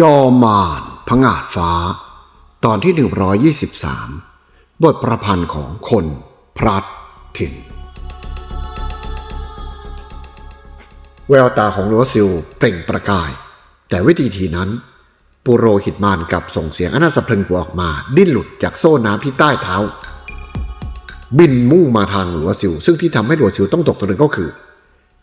จอมานพงาดฟ้า ตอนที่ 123 บทประพันธ์ของคนพลัดถิ่น แววตาของลัวซิลเปล่งประกาย แต่วิธีทีนั้น ปุโรหิตมานกับส่งเสียงอนาสะเพลิงหัวออกมา ดิ้นหลุดจากโซ่น้ำที่ใต้เท้า บินมุ่งมาทางหลัวซิล ซึ่งที่ทำให้หลัวซิลต้องตกตะลึงก็คือ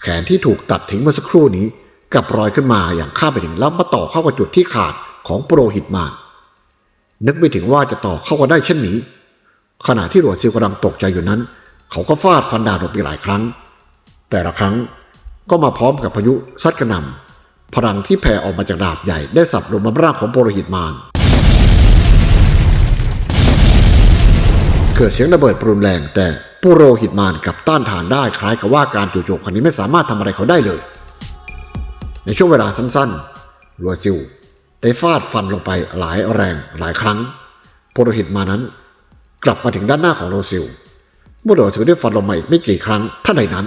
แขนที่ถูกตัดทิ้งเมื่อสักครู่นี้ กลับรอยขึ้นมาอย่างข้ามไปถึงแล้วมาต่อเข้ากับจุดที่ขาดของโปรหิตมานนึกไม่ถึงว่าจะต่อเข้ากันได้เช่นนี้ ขณะที่หลวดซิลกำลังตกใจอยู่นั้น เขาก็ฟาดฟันดาบลงไปหลายครั้ง แต่ละครั้งก็มาพร้อมกับพายุซัดกระหน่ำพลังที่แผ่ออกมาจากดาบใหญ่ได้สับลงมาร่างของโปรหิตมานเกิดเสียงระเบิดปรุนแรงแต่ปุโรหิตมานกับต้านทานได้คล้ายกับว่าการจู่โจมครั้งนี้ไม่สามารถทำอะไรเขาได้เลย ในช่วงเวลาสั้นๆลัวซิลได้ฟาดฟันลงไปหลายแรงหลายครั้งปุโรหิตมานั้น กลับมาถึงด้านหน้าของโรซิลเมื่อโรซิลได้ฟันลงมาอีกไม่กี่ครั้งท่านใดนั้น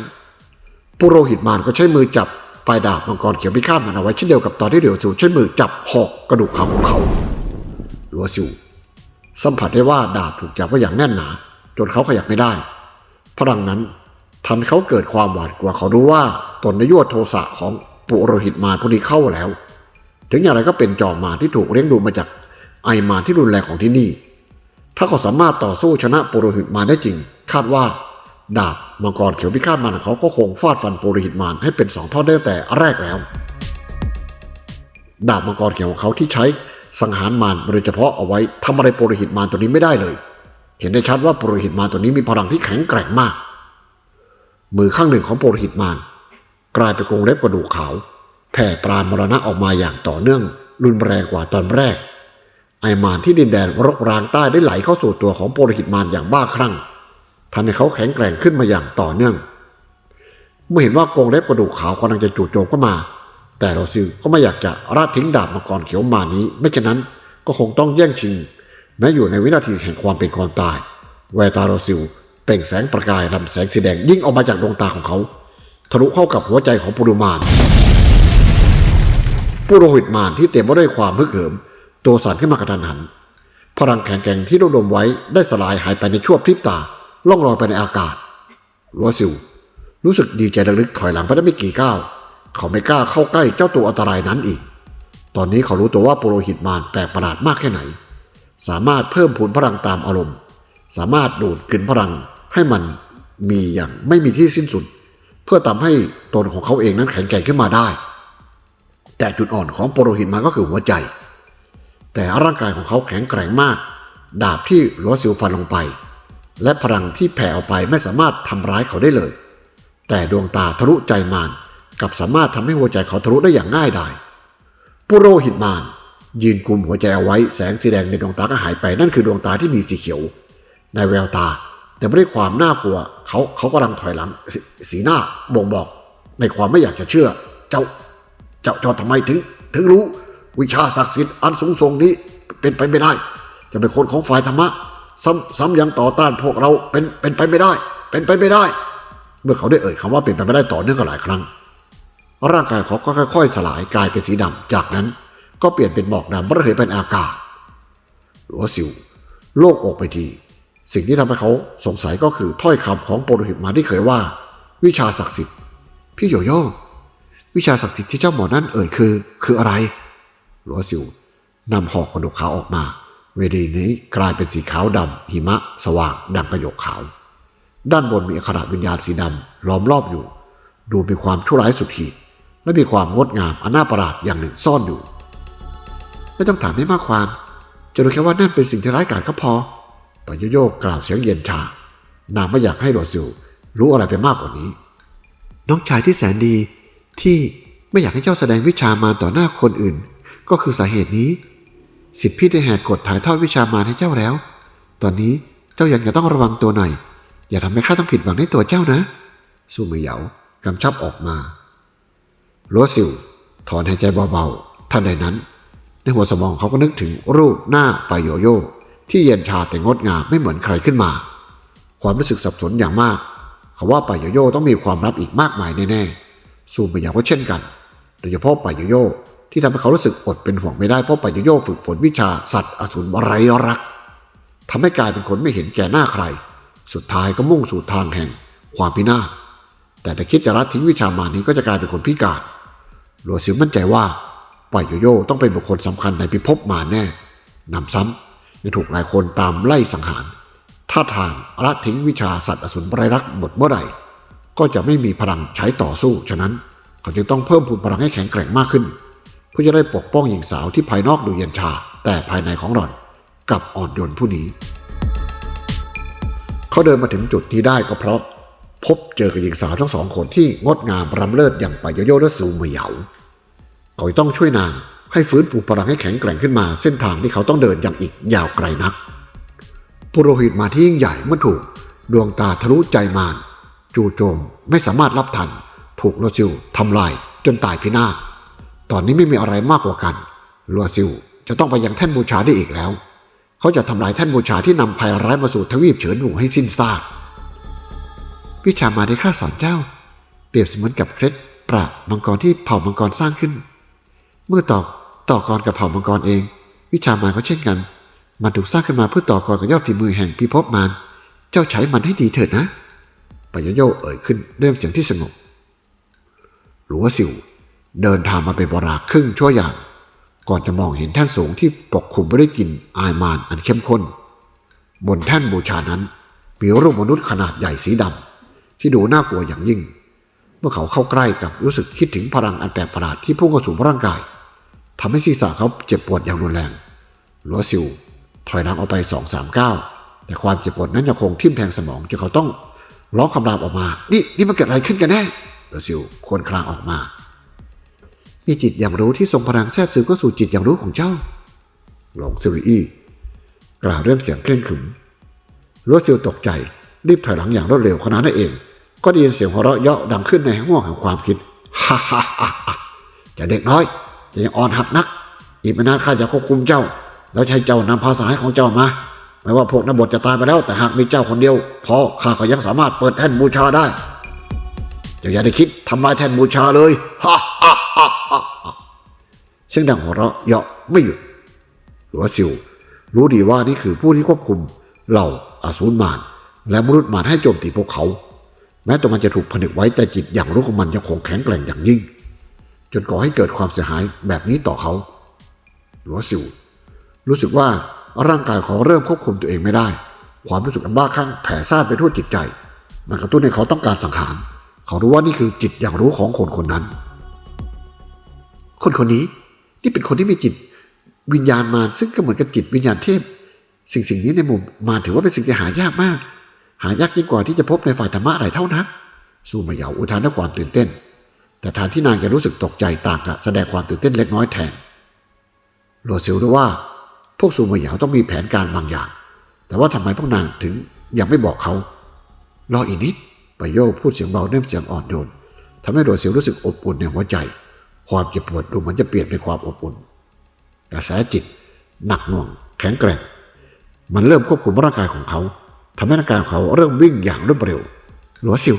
ปุโรหิตมานก็ใช้มือจับปลายดาบมังกรเขียวพิฆาตมันเอาไว้เช่นเดียวกับตอนที่เดียวซิลใช้มือจับหอกกระดูกเขาของเขาโรซิลสัมผัสได้ว่าดาบถูกจับไว้อย่างแน่นหนา จนเขาขยับไม่ได้ พลังนั้นทำให้เขาเกิดความหวาดกลัวเขารู้ว่าตนในยั่วโทสะของ ปุโรหิตมารพอดีเข้าแล้ว ถึงอย่างไรก็เป็นจอมมารที่ถูกเลี้ยงดูมาจากไอมารที่รุนแรงของที่นี่ ถ้าเขาสามารถต่อสู้ชนะปุโรหิตมารได้จริง คาดว่า ดาบมังกรเขียวพิฆาตมารของเขาก็คงฟาดฟันปุโรหิตมารให้เป็นสองท่อนได้แต่แรกแล้ว ดาบมังกรเขียวของเขาที่ใช้สังหารมารโดยเฉพาะเอาไว้ทำอะไรปุโรหิตมารตัวนี้ไม่ได้เลย เห็นได้ชัดว่าปุโรหิตมารตัวนี้มีพลังที่แข็งแกร่งมาก มือข้างหนึ่งของปุโรหิตมาร กลายเป็นกรงเล็บกระดูกขาวแผ่ปราณมรณะออกมาอย่างต่อเนื่องรุนแรงกว่าตอนแรก ไอมารที่ดินแดนรกรางใต้ได้ไหลเข้าสู่ตัวของโปรหิตมารอย่างบ้าคลั่งทำให้เขาแข็งแกร่งขึ้นมาอย่างต่อเนื่อง เมื่อเห็นว่ากรงเล็บกระดูกขาวกำลังจะจู่โจมเข้ามา แต่โรซิลก็ไม่อยากจะราดทิ้งดาบมังกรเขียวมานี้ ไม่เช่นนั้นก็คงต้องแย่งชิง แม้อยู่ในวินาทีแห่งความเป็นความตาย แววตาโรซิลเปล่งแสงประกายลำแสงสีแดงยิ่งออกมาจากดวงตาของเขา ทะลุเข้ากับหัวใจของปุรุมานปุโรหิตมารที่เต็มไปด้วยความฮึกเหิม ตัวสั่นขึ้นมากระทันหัน พลังแข็งแกร่งที่รวบรวมไว้ได้สลายหายไปในชั่วพริบตาล่องลอยไปในอากาศลัวซิลรู้สึกดีใจระลึกถอยหลังไปได้ไม่กี่ก้าว เขาไม่กล้าเข้าใกล้เจ้าตัวอันตรายนั้นอีก ตอนนี้เขารู้ตัวว่าปุโรหิตมารแปลกประหลาดมากแค่ไหน สามารถเพิ่มพูนพลังตามอารมณ์ สามารถดูดกลืนพลังให้มันมีอย่างไม่มีที่สิ้นสุด เพื่อทำให้ตนของเขาเองนั้นแข็งแกร่งขึ้นมาได้ แต่จุดอ่อนของปโรหิตมารก็คือหัวใจ แต่ร่างกายของเขาแข็งแกร่งมาก ดาบที่หลัวซิลฟันลงไป และพลังที่แผ่ออกไปไม่สามารถทำร้ายเขาได้เลย แต่ดวงตาทะลุใจมารกับสามารถทำให้หัวใจเขาทะลุได้อย่างง่ายดายปุโรหิตมารยืนกุมหัวใจเอาไว้แสงสีแดงในดวงตาก็หายไปนั่นคือดวงตาที่มีสีเขียว ในแววตา แต่ไม่ได้ความน่ากลัวเขาเขากำลังถอยหลังสสีหน้าบ่งบอก ในความไม่อยากจะเชื่อ เจ้า เจ้าเจ้าทำไมถึง ถึงรู้ วิชาศักดิ์สิทธิ์อันสูงส่งนี้เป็นไปไม่ได้ จะเป็นคนของฝ่ายธรรมะ ซ้ำซ้ำยังต่อต้านพวกเราเป็นเป็นไปไม่ได้ เป็นไปไม่ได้ เมื่อเขาได้เอ่ยคำว่าเป็นไปไม่ได้ต่อเนื่องกันหลายครั้ง ร่างกายเขาก็ค่อย ๆ สลายกลายเป็นสีดำจากนั้นก็เปลี่ยนเป็นหมอกดำระเหยเป็นอากาศหลัวสิวโลกอกไปที สิ่งที่ทำให้เขาสงสัยก็คือถ้อยคำของโปรโหิตมาที่เคยว่า วิชาศักดิ์สิทธิ์ พี่โยโย่วิชาศักดิ์สิทธิ์ที่เจ้าหมอนั่นเอ่ยคือ คืออะไรหลัวสิวนำหอกกระดูกขาวออกมา เวทีนี้กลายเป็นสีขาวดำหิมะ สว่างดังกระโยกขาว ด้านบนมีอักขระวิญญาณสีดำล้อมรอบอยู่ ดูมีความชั่วร้ายสุดขีด และมีความงดงามอันน่าประหลาดอย่างหนึ่งซ่อนอยู่ ไม่ต้องถามให้มากความ จะรู้แค่ว่านั่นเป็นสิ่งที่ร้ายกาจก็พอ ปโยโยกกล่าวเสียงเย็นชา นางไม่อยากให้โรซิลรู้อะไรไปมากกว่านี้ น้องชายที่แสนดีที่ไม่อยากให้เจ้าแสดงวิชามาต่อหน้าคนอื่น ก็คือสาเหตุนี้ สิทธิพี่ได้แหกกฎถ่ายทอดวิชามาให้เจ้าแล้ว ตอนนี้เจ้ายังจะต้องระวังตัวหน่อย อย่าทำให้ข้าต้องผิดหวังในตัวเจ้านะสู้มือเหยากำชับออกมาโรซิลถอนหายใจเบาๆท่านใดนั้น ในหัวสมองเขาก็นึกถึงรูปหน้าไปโยโย่ ที่เย็นชาแต่งดงามไม่เหมือนใครขึ้นมา ความรู้สึกสับสนอย่างมากเขาว่าไปโยโย่ต้องมีความลับอีกมากมายแน่ๆสู้มือเหยาก็เช่นกันโดยเฉพาะไปโยโย่ที่ทำให้เขารู้สึกอดเป็นห่วงไม่ได้เพราะปายโยฝึกฝนวิชาสัตว์อสูรไรรักทำให้กลายเป็นคนไม่เห็นแก่หน้าใคร สุดท้ายก็มุ่งสู่ทางแห่งความพินาศแต่ถ้าคิดจะละทิ้งวิชามานี้ก็จะกลายเป็นคนพิการหลวงสิวมั่นใจว่าปายโยต้องเป็นบุคคลสำคัญในพิภพมาแน่นำซ้ำ ยังถูกหลายคนตามไล่สังหาร ถ้าทางละทิ้งวิชาสัตว์อสูรไรรักหมดเมื่อไหร่ก็จะไม่มีพลังใช้ต่อสู้ ฉะนั้นเขาจึงต้องเพิ่มพูนพลังให้แข็งแกร่งมากขึ้น เพื่อจะได้ปกป้องหญิงสาวที่ภายนอกดูเย็นชา แต่ภายในของหล่อนกลับอ่อนโยนผู้นี้ เขาเดินมาถึงจุดนี้ได้ก็เพราะ พบเจอกับหญิงสาวทั้งสองคนที่งดงามรำเลิศอย่างปายโยและซูเหมยเหยาเขาต้องช่วยนาง ให้ฟื้นฟูพลังให้แข็งแกร่งขึ้นมาเส้นทางที่เขาต้องเดินอย่างอีกยาวไกลนักปุโรหิตมาที่ยิ่งใหญ่เมื่อถูก ดวงตาทะลุใจมารจู่โจมไม่สามารถรับทัน ถูกโลซิลทำลายจนตายพินาศตอนนี้ไม่มีอะไรมากกว่ากันโลซิลจะต้องไปยังแท่นบูชาได้อีกแล้ว เขาจะทำลายแท่นบูชาที่นำภัยร้ายมาสู่ทวีปเฉินหมู่ให้สิ้นซากวิชามาได้ข้าสอนเจ้า เปรียบเสมือนกับเคล็ดปราบมังกรที่เผ่ามังกรสร้างขึ้น เมื่อต่อ ต่อกรกับเผ่ามังกรเอง วิชามารก็เช่นกัน มันถูกสร้างขึ้นมาเพื่อต่อกรกับยอดฝีมือแห่งพิภพมารเจ้าใช้มันให้ดีเถิดนะปยโยเอ่ยขึ้นด้วยเสียงที่สงบหลวงสิวเดินทางมาเป็นเวลาครึ่งชั่วอย่างก่อนจะมองเห็นแท่นสูงที่ปกคลุมไปด้วยกลิ่นอายมานอันเข้มข้น บนแท่นบูชานั้นมีรูปมนุษย์ขนาดใหญ่สีดำที่ดูน่ากลัวอย่างยิ่ง เมื่อเขาเข้าใกล้กับรู้สึกคิดถึงพลังอันแปลกประหลาดที่พุ่งเข้าสู่ร่างกาย ทำให้ศีรษะเขาเจ็บปวดอย่างรุนแรงลัวซิวถอยหลังออกไปสองสามก้าวแต่ความเจ็บปวดนั้นยังคงทิ่มแทงสมองจนเขาต้องร้องคำรามออกมา นี่นี่มันเกิดอะไรขึ้นกันแน่ลัวซิวควรครางออกมามีจิตอย่างรู้ที่ทรงพลังแทรกซึมเข้าสู่จิตอย่างรู้ของเจ้า หลงซิวอี้กล่าวเรื่องเสียงเคร่งขรึมลัวซิวตกใจรีบถอยหลังอย่างรวดเร็วขณะนั้นเอง ก็ได้ยินเสียงหัวเราะเยาะดังขึ้นในห้วงแห่งความคิดฮ่าฮ่าฮ่าจะเด็กน้อย จะยังอ่อนหัดนัก อีกไม่นานข้าจะควบคุมเจ้า แล้วใช้เจ้านำภาษาให้ของเจ้ามาไม่ว่าพวกนบทจะตายไปแล้ว แต่หากมีเจ้าคนเดียวพอข้าก็ยังสามารถเปิดแท่นบูชาได้เจ้าอย่าได้คิดทำลายแท่นบูชาเลยฮ่าฮ่าฮ่าฮ่าฮ่าเสียงดังหัวเราะเยาะไม่หยุดหลัวซิวรู้ดีว่านี่คือผู้ที่ควบคุมเหล่าอาสูรมารและมนุษย์มารให้โจมตีพวกเขา แม้ตัวมันจะถูกผนึกไว้แต่จิตอย่างรู้ของมันยังคงแข็งแกร่งอย่างยิ่ง จนก่อให้เกิดความเสียหายแบบนี้ต่อเขาหลัวซิวรู้สึกว่าร่างกายของเขาเริ่มควบคุมตัวเองไม่ได้ ความรู้สึกอันบ้าคลั่งแผ่ซ่านไปทั่วจิตใจ มันกระตุ้นให้เขาต้องการสังหาร เขารู้ว่านี่คือจิตอย่างรู้ของคนคนนั้น คนคนนี้นี่เป็นคนที่มีจิตวิญญาณมารซึ่งก็เหมือนกับจิตวิญญาณเทพ สิ่งสิ่งนี้ในมุมมารถือว่าเป็นสิ่งที่หายากมาก หายากยิ่งกว่าที่จะพบในฝ่ายธรรมะหลายเท่านักสู้มาเยาอุทานด้วยความตื่นเต้น แต่ทานที่นางจะรู้สึกตกใจต่างกับแสดงความตื่นเต้นเล็กน้อยแทนโลซิลรู้ว่า พวกซูมาหยาต้องมีแผนการบางอย่าง แต่ว่าทำไมพวกนางถึงยังไม่บอกเขารออีกนิดปโยพูดเสียงเบาเน้มเสียงอ่อนโยนทำให้โลซิลรู้สึกอบอุ่นในหัวใจ ความเจ็บปวดดูเหมือนจะเปลี่ยนเป็นความอบอุ่นกระแสจิต หนักหน่วง แข็งแกร่ง มันเริ่มควบคุมร่างกายของเขาทำให้ร่างกายของเขาเริ่มวิ่งอย่างรวดเร็ว หลัวซิว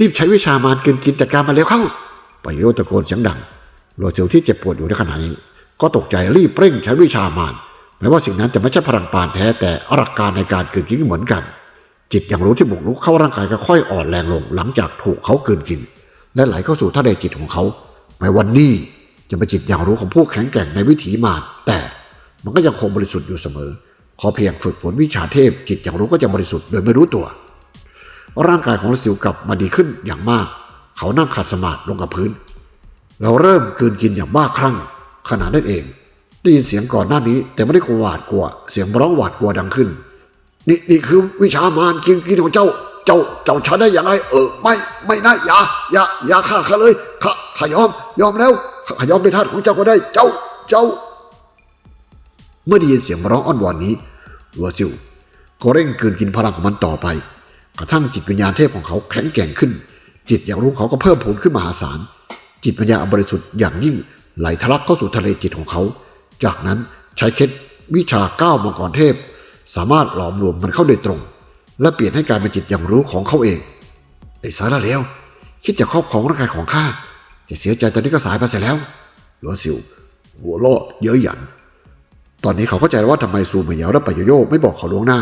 รีบใช้วิชามารกินกินจัดการมาเร็วเข้าปโยตะโกนเสียงดังหลัวซิวที่เจ็บปวดอยู่ในขณะนี้ ก็ตกใจรีบเร่งใช้วิชามารแม้ว่าสิ่งนั้นจะไม่ใช่พลังปานแท้แต่หลักการในการกินกินเหมือนกัน จิตอย่างรู้ที่บุกรุกเข้าร่างกายก็ค่อยอ่อนแรงลงหลังจากถูกเขากินกิน และไหลเข้าสู่ทะเลจิตของเขาแม้วันนี้จะเป็นจิตอย่างรู้ของผู้แข็งแกร่งในวิถีมารแต่มันก็ยังคงบริสุทธิ์อยู่เสมอ ขอเพียงฝึกฝนวิชาเทพ จิตอย่างรู้ก็จะบริสุทธิ์โดยไม่รู้ตัว ร่างกายของฤาษีกลับมาดีขึ้นอย่างมาก เขานั่งขัดสมาธิลงกับพื้น เราเริ่มกลืนกินอย่างบ้าคลั่งขณะนั้นเอง ได้ยินเสียงก่อนหน้านี้แต่ไม่ได้กลัวหวาดกลัว เสียงร้องหวาดกลัวดังขึ้น นี่นี่คือวิชามารกินกินของเจ้า เจ้าเจ้าใช้ได้อย่างไร เออ ไม่ไม่นะอย่าอย่าอย่าฆ่าข้าเลยข้าข้ายอม ยอมแล้วข้ายอมเป็นทาสของเจ้าก็ได้ เจ้าเจ้า เมื่อได้ยินเสียงร้องอ้อนวอนนี้หัวซิวก็เร่งกลืนกินพลังของมันต่อไป กระทั่งจิตวิญญาณเทพของเขาแข็งแกร่งขึ้น จิตอย่างรู้เขาก็เพิ่มพูนขึ้นมหาศาล จิตวิญญาณอันบริสุทธิ์อย่างยิ่งไหลทะลักเข้าสู่ทะเลจิตของเขา จากนั้นใช้เคล็ดวิชาก้าวมังกรเทพ สามารถหลอมรวมมันเข้าโดยตรง และเปลี่ยนให้กลายเป็นจิตอย่างรู้ของเขาเองไอ้สาระเลวคิดจะครอบครองร่างกายของข้าจะเสียใจตอนนี้ก็สายไปเสียแล้วหลัวซิวหัวเราะเย้ยหยัน ตอนนี้เขาเข้าใจว่าทำไมซูเหมยเหยาและปะโยโย่ไม่บอกเขาล่วงหน้า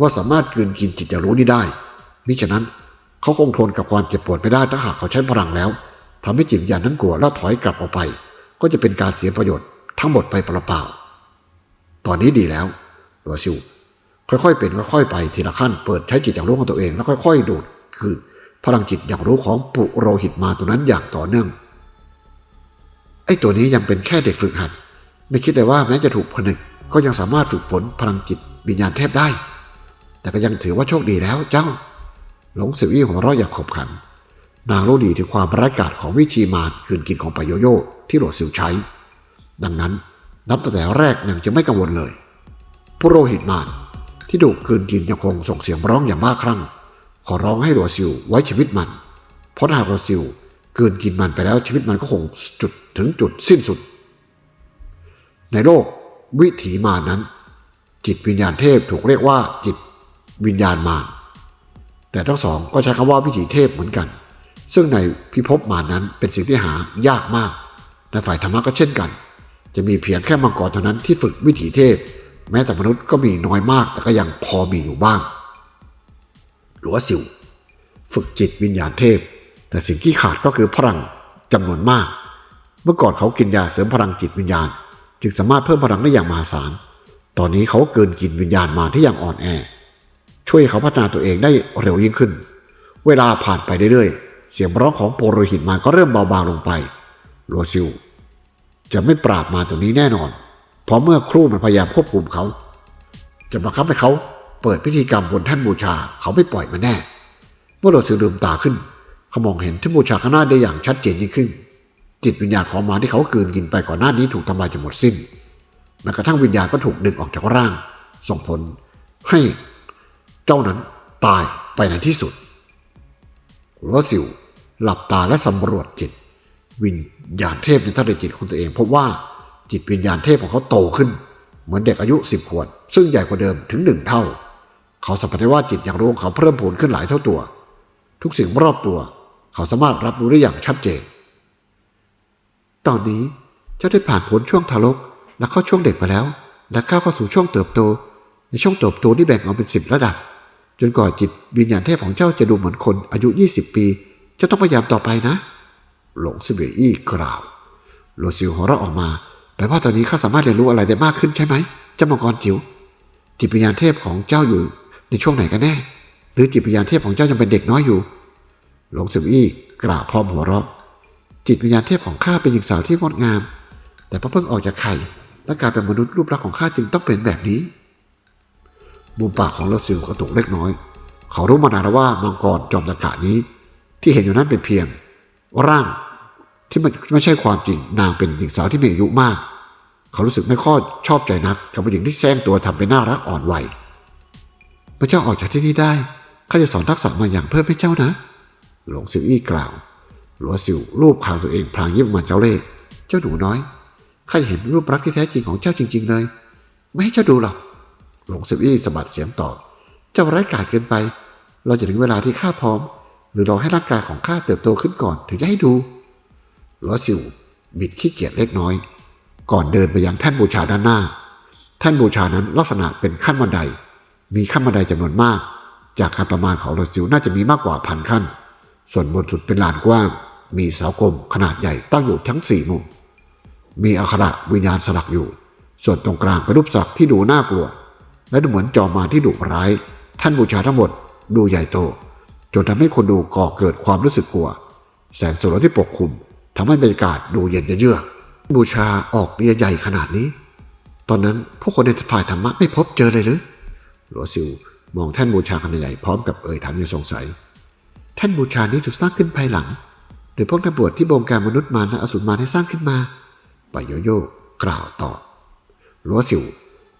ว่าสามารถกลืนกินจิตอย่างรู้นี้ได้ มิฉะนั้นเขาคงทนกับความเจ็บปวดไม่ได้ถ้าหากเขาใช้พลังแล้วทำให้จิตวิญญาณนั้นกลัวแล้วถอยกลับออกไป ก็จะเป็นการเสียประโยชน์ทั้งหมดไปเปล่าๆตอนนี้ดีแล้วหลัวซิวค่อยๆเป็นค่อยๆไปทีละขั้น เปิดใช้จิตอย่างรู้ของตัวเองแล้วค่อย ๆ ดูดคือพลังจิตอย่างรู้ของปุโรหิตมาตัวนั้นอย่างต่อเนื่องไอ้ตัวนี้ยังเป็นแค่เด็กฝึกหัด ไม่คิดเลยว่าแม้จะถูกผนึกก็ยังสามารถฝึกฝนพลังจิตวิญญาณเทพได้ แต่ก็ยังถือว่าโชคดีแล้วเจ้า หลงสิวอี้หัวเราะอย่างขบขัน นางรู้ดีถึงความร้ายกาจของวิชีมารคืนกินของปายโยโย่ที่หลดสิวใช้ ดังนั้นนับตั้งแต่แรกนางจะไม่กังวลเลย ผู้โรหิตมารที่ถูกคืนกินยังคงส่งเสียงร้องอย่างบ้าคลั่ง ขอร้องให้หลัวซิวไว้ชีวิตมัน เพราะถ้าหากหลัวซิวคืนกินมันไปแล้วชีวิตมันก็คงจุดถึงจุดสิ้นสุด ในโลกวิถีมานั้น จิตวิญญาณเทพถูกเรียกว่าจิตวิญญาณมาร แต่ทั้งสองก็ใช้คำว่าวิถีเทพเหมือนกัน ซึ่งในพิภพมารนั้นเป็นสิ่งที่หายากมาก ในฝ่ายธรรมะก็เช่นกัน จะมีเพียงแค่มังกรเท่านั้นที่ฝึกวิถีเทพ แม้แต่มนุษย์ก็มีน้อยมากแต่ก็ยังพอมีอยู่บ้าง หรือว่าสิว ฝึกจิตวิญญาณเทพ แต่สิ่งที่ขาดก็คือพลังจำนวนมาก เมื่อก่อนเขากินยาเสริมพลังจิตวิญญาณ จึงสามารถเพิ่มพลังได้อย่างมหาศาล ตอนนี้เขาเกินกินวิญญาณมาที่ยังอ่อนแอ ช่วยเขาพัฒนาตัวเองได้เร็วยิ่งขึ้น เวลาผ่านไปเรื่อยๆ เสียงร้องของโปรโรหิตมารก็เริ่มเบาบางลงไปโรซิล จะไม่ปราบมาตัวนี้แน่นอน เพราะเมื่อครู่มันพยายามควบคุมเขา จะบังคับให้เขาเปิดพิธีกรรมบนแท่านบูชาเขาไม่ปล่อยมันแน่ เมื่อโรซิลลืมตาขึ้นเขามองเห็นแท่านบูชาข้างหน้าได้อย่างชัดเจนยิ่งขึ้น จิตวิญญาณของมาที่เขากืนกินไปก่อนหน้านี้ถูกทำลายจนหมดสิ้นแม้กระทั่งวิญญาณก็ถูกดึงออกจากร่าง ส่งผลให้ เจ้านั้นตายไปในที่สุดรสิวหลับตาและสำรวจจิต วิญญาณเทพในทะเลจิตของตัวเองพบว่าจิตวิญญาณเทพของเขาโตขึ้น เหมือนเด็กอายุสิบขวบซึ่งใหญ่กว่าเดิมถึงหนึ่งเท่า เขาสัมผัสได้ว่าจิตอย่างรู้ของเขาเพิ่มพูนขึ้นหลายเท่าตัว ทุกสิ่งรอบตัว เขาสามารถรับรู้ได้อย่างชัดเจน ตอนนี้เจ้าได้ผ่านพ้นช่วงทารกและเข้าช่วงเด็กไปแล้ว และเข้าเข้าสู่ช่วงเติบโต ในช่วงเติบโตที่แบ่งออกเป็นสิบระดับ จนกว่าจิตวิญญาณเทพของเจ้าจะดูเหมือนคนอายุ 20 ปีเจ้าต้องพยายามต่อไปนะ หลงซิเบอี้กล่าวโลซิลหัวเราะออกมาแปลว่าตอนนี้ข้าสามารถเรียนรู้อะไรได้มากขึ้นใช่ไหมเจ้ามังกรจิ๋วจิตวิญญาณเทพของเจ้าอยู่ในช่วงไหนกันแน่ หรือจิตวิญญาณเทพของเจ้ายังเป็นเด็กน้อยอยู่ หลงซิเบอี้กล่าวพร้อมหัวเราะ จิตวิญญาณเทพของข้าเป็นหญิงสาวที่งดงาม แต่พอเพิ่งออกจากไข่และกายเป็นมนุษย์รูปลักษณ์ของข้าจึงต้องเป็นแบบนี้ มุมปากของโลซิลกระตุกเล็กน้อย เขารู้มานานแล้วว่ามังกรจอมตะกะนี้ ที่เห็นอยู่นั้นเป็นเพียง ร่างที่มันไม่ใช่ความจริงนางเป็นหญิงสาวที่มีอายุมาก เขารู้สึกไม่ค่อยชอบใจนักกับผู้หญิงที่แซงตัวทำเป็นน่ารักอ่อนวัยเมื่เจ้าออกจากที่นี่ได้ข้าจะสอนทักษะมาอย่างเพิ่มให้เจ้านะ หลงซิวอี้กล่าว หลัวซิวรูปคางตัวเองพลางยิ้มมือนเจ้าเล่ห์เจ้าหนูน้อยข้าเห็นรูปรักที่แท้จริงของเจ้าจริง ๆ เลย ไม่ให้เจ้าดูหรอก หลงซิวอี้สะบัดเสียงตอบเจ้าไร้กาจเกินไป เราจะถึงเวลาที่ข้าพร้อม หรือรอให้ร่างกายของข้าเติบโตขึ้นก่อนถึงจะให้ดูลัวซิวบิดขี้เกียจเล็กน้อย ก่อนเดินไปยังแท่นบูชาด้านหน้า แท่นบูชานั้นลักษณะเป็นขั้นบันได มีขั้นบันไดจำนวนมาก จากการประมาณของลัวซิวน่าจะมีมากกว่าพันขั้น ส่วนบนสุดเป็นลานกว้าง มีเสากลมขนาดใหญ่ตั้งอยู่ทั้งสี่มุมมีอักขระวิญญาณสลักอยู่ ส่วนตรงกลางเป็นรูปสัตว์ที่ดูน่ากลัว และดูเหมือนจอมมารที่ดุร้าย ท่านบูชาทั้งหมดดูใหญ่โต จนทำให้คนดูก่อเกิดความรู้สึกกลัว แสงสว่างที่ปกคลุมทำให้บรรยากาศดูเย็นเยือกบูชาออกเบียใหญ่ขนาดนี้ ตอนนั้นพวกคนในฝ่ายธรรมะไม่พบเจอเลยหรือหลวซิวมองท่านบูชาขนาดใหญ่พร้อมกับเอ่ยถามอย่างสงสัย ท่านบูชานี้ถูกสร้างขึ้นภายหลังโดยพวกนักบวชที่บงการมนุษย์มารและอสูรมารให้สร้างขึ้นมาปายโยโย่กล่าวต่อหลัวสิว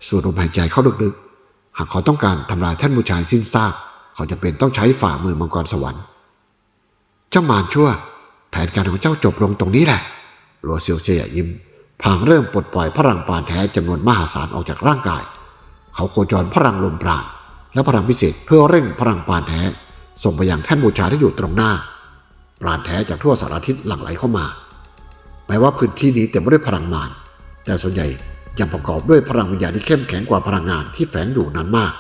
สูดลมหายใจเข้าลึกๆ หากเขาต้องการทำลายท่านบูชาให้สิ้นซาก เขาจะเป็นต้องใช้ฝ่ามือมังกรสวรรค์ เจ้ามารชั่ว แผนการของเจ้าจบลงตรงนี้แหละหลัวเซียวเจียยิ้มพางเริ่มปลดปล่อยพลังปานแท้จำนวนมหาศาลออกจากร่างกาย เขาโคจรพลังลมปราณและพลังพิเศษเพื่อเร่งพลังปานแท้ส่งไปยังแท่นบูชาที่อยู่ตรงหน้า ปราณแท้จากทั่วสารทิศหลั่งไหลเข้ามาแม้ว่าพื้นที่นี้เต็มไปด้วยพลังมารแต่ส่วนใหญ่ ยังประกอบด้วยพลังวิญญาณที่เข้มแข็งกว่าพลังงานที่แฝงอยู่นั้นมาก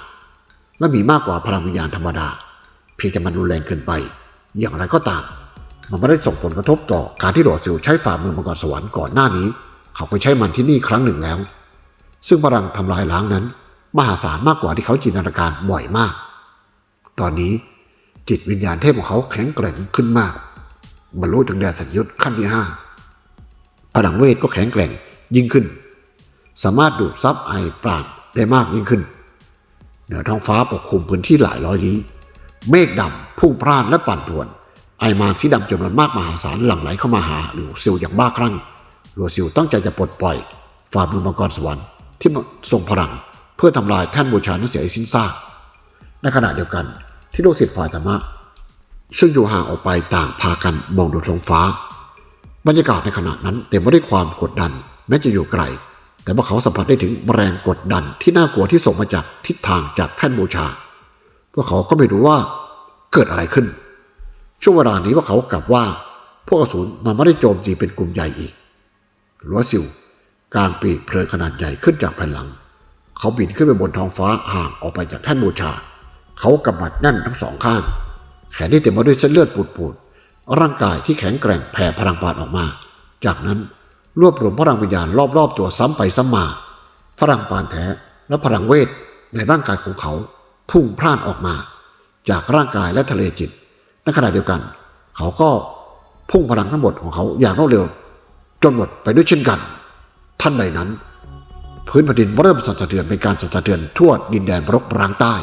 และมีมากกว่าพลังวิญญาณธรรมดา เพียงแต่มันรุนแรงเกินไป อย่างไรก็ตาม มันไม่ได้ส่งผลกระทบต่อการที่หลอดซิลใช้ฝ่ามือมังกรสวรรค์ก่อนหน้านี้ เขาเคยใช้มันที่นี่ครั้งหนึ่งแล้ว ซึ่งพลังทำลายล้างนั้น มหาศาลมากกว่าที่เขาจินตนาการบ่อยมาก ตอนนี้จิตวิญญาณเทพของเขาแข็งแกร่งขึ้นมากบรรลุถึงแดนสัญญุตขั้นที่ห้าพลังเวทก็แข็งแกร่งยิ่งขึ้น สามารถดูดซับไอปราณได้มากยิ่งขึ้น เหนือท้องฟ้าปกคลุมพื้นที่หลายร้อยลี้เมฆดำพุ่งพร่านและปั่นป่วน ไอมาสีดำจำนวนมากมหาศาลหลั่งไหลเข้ามาหาหลิวซิลอย่างบ้าคลั่งหลิวซิลตั้งใจจะปลดปล่อยฝ่ามือมังกรสวรรค์ที่ทรงพลังเพื่อทำลายแท่นบูชานั้นเสียสิ้นซากในขณะเดียวกันที่ลูกศิษย์ฝ่ายธรรมะ ซึ่งอยู่ห่างออกไปต่างพากันมองดูท้องฟ้า บรรยากาศในขณะนั้นเต็มไปด้วยความกดดันแม้จะอยู่ไกล แต่ว่าเขาสัมผัสได้ถึงแรงกดดันที่น่ากลัวที่ส่งมาจากทิศทางจากแท่นบูชา พวกเขาก็ไม่รู้ว่าเกิดอะไรขึ้น ช่วงเวลานี้พวกเขากลับว่า พวกอสูรมันไม่ได้โจมตีเป็นกลุ่มใหญ่อีกลัวซิวกลางปีกเพลิงขนาดใหญ่ขึ้นจากแผ่นหลัง เขาบินขึ้นไปบนท้องฟ้าห่างออกไปจากแท่นบูชา เขากำมัดแน่นทั้งสองข้าง แขนที่เต็มไปด้วยเส้นเลือดปูดๆร่างกายที่แข็งแกร่งแผ่พลังปานออกมา จากนั้น รวบรวมพลังวิญญาณรอบๆตัวซ้ำไปซ้ำมา พลังปานแท้และพลังเวทในร่างกายของเขา พุ่งพล่านออกมา จากร่างกายและทะเลจิต ในขณะเดียวกัน เขาก็พุ่งพลังทั้งหมดของเขาอย่างรวดเร็ว จนหมดไปด้วยเช่นกัน ท่านใดนั้น พื้นแผ่นดินเริ่มสั่นสะเทือนเป็นการสั่นสะเทือนทั่วดินแดนรกร้างใต้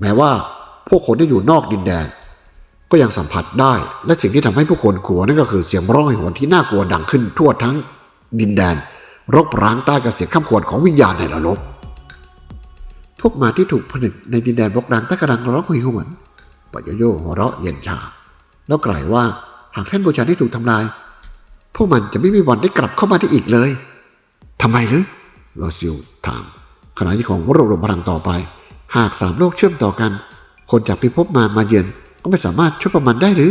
แม้ว่าพวกคนที่อยู่นอกดินแดน ก็ยังสัมผัสได้ และสิ่งที่ทำให้ผู้คนกลัวนั่นก็คือเสียงร้องไห้หวนที่น่ากลัวดังขึ้นทั่วทั้งดินแดน รกร้างใต้กับเสียงข้ามขวดของวิญญาณในนรกพวกมาที่ถูกผนึกในดินแดนรกร้างใต้กำลังร้องไห้หวนปะโยโย่หัวเราะเย็นชาแล้วกล่าวว่าหากแท่นบูชาที่ถูกทำลาย พวกมันจะไม่มีวันได้กลับเข้ามาได้อีกเลยทำไมหรือลอซิลถามขณะที่ของรวบรวมพลังต่อไป หากสามโลกเชื่อมต่อกัน คนจากพิภพมารมาเยือน ก็ไม่สามารถช่วยประมันได้หรือ